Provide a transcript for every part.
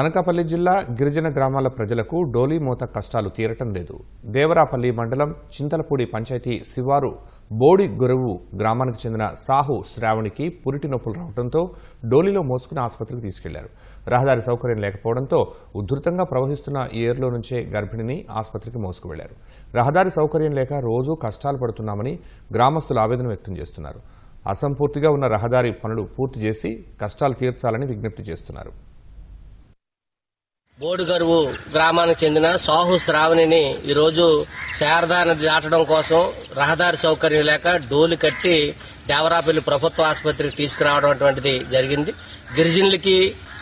అనకాపల్లి జిల్లా గిరిజన గ్రామాల ప్రజలకు డోలీ మోత కష్టాలు తీరటం లేదు. దేవరాపల్లి మండలం చింతలపూడి పంచాయతీ శివారు బోడి గురువు గ్రామానికి చెందిన సాహు శ్రావణికి పురిటి నొప్పులు రావడంతో డోలీలో మోసుకుని ఆసుపత్రికి తీసుకెళ్ళారు. రహదారి సౌకర్యం లేకపోవడంతో ఉధృతంగా ప్రవహిస్తున్న ఈ ఏరులో నుంచే గర్భిణిని ఆసుపత్రికి మోసుకు వెళ్ళారు రహదారి సౌకర్యం లేక రోజూ కష్టాలు పడుతున్నామని గ్రామస్తులు ఆవేదన వ్యక్తం చేస్తున్నారు. అసంపూర్తిగా ఉన్న రహదారి పనులు పూర్తి చేసి కష్టాలు తీర్చాలని విజ్ఞప్తి చేస్తున్నారు. బోడుగరువు గ్రామానికి చెందిన సాహు శ్రావణిని ఈరోజు శారదా నది దాటడం కోసం రహదారి సౌకర్యం లేక డోలు కట్టి దేవరాపల్లి ప్రభుత్వ ఆసుపత్రికి తీసుకురావడం అటువంటిది జరిగింది. గిరిజనులకి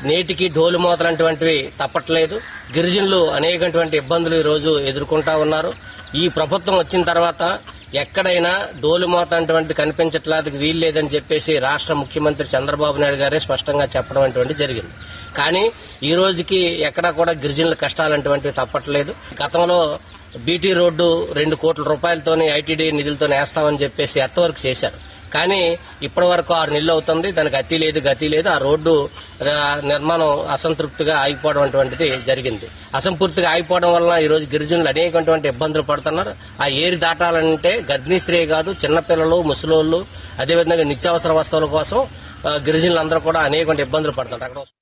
నేటికి డోలు మోతలంటువంటివి తప్పట్లేదు. గిరిజనులు అనేకటువంటి ఇబ్బందులు ఈ రోజు ఎదుర్కొంటా ఉన్నారు. ఈ ప్రభుత్వం వచ్చిన తర్వాత ఎక్కడైనా డోలుమోత అటువంటిది అటువంటి కనిపించట్లేదు వీలు లేదని చెప్పేసి రాష్ట్ర ముఖ్యమంత్రి చంద్రబాబు నాయుడు గారే స్పష్టంగా చెప్పడం అటువంటి జరిగింది. కానీ ఈ రోజుకి ఎక్కడా కూడా గిరిజనుల కష్టాలు అటువంటివి తప్పట్లేదు. గతంలో బీటీ రోడ్డు రెండు కోట్ల రూపాయలతోనే ఐటీడీ నిధులతో వేస్తామని చెప్పేసి ఎత్తవరకు చేశారు? కానీ ఇప్పటి వరకు ఆరు నెలలు అవుతుంది. దానికి గతి లేదు గతి లేదు. ఆ రోడ్డు నిర్మాణం అసంతృప్తిగా ఆగిపోవడం అటువంటిది జరిగింది. అసంపూర్తిగా ఆగిపోవడం వలన ఈ రోజు గిరిజనులు అనేకటువంటి ఇబ్బందులు పడుతున్నారు. ఆ ఏరి దాటాలంటే గర్భిణీ స్త్రీ కాదు చిన్నపిల్లలు ముసలోళ్ళు అదేవిధంగా నిత్యావసర వస్తువుల కోసం గిరిజనులందరూ కూడా అనేక ఇబ్బందులు పడుతున్నారు. అక్కడ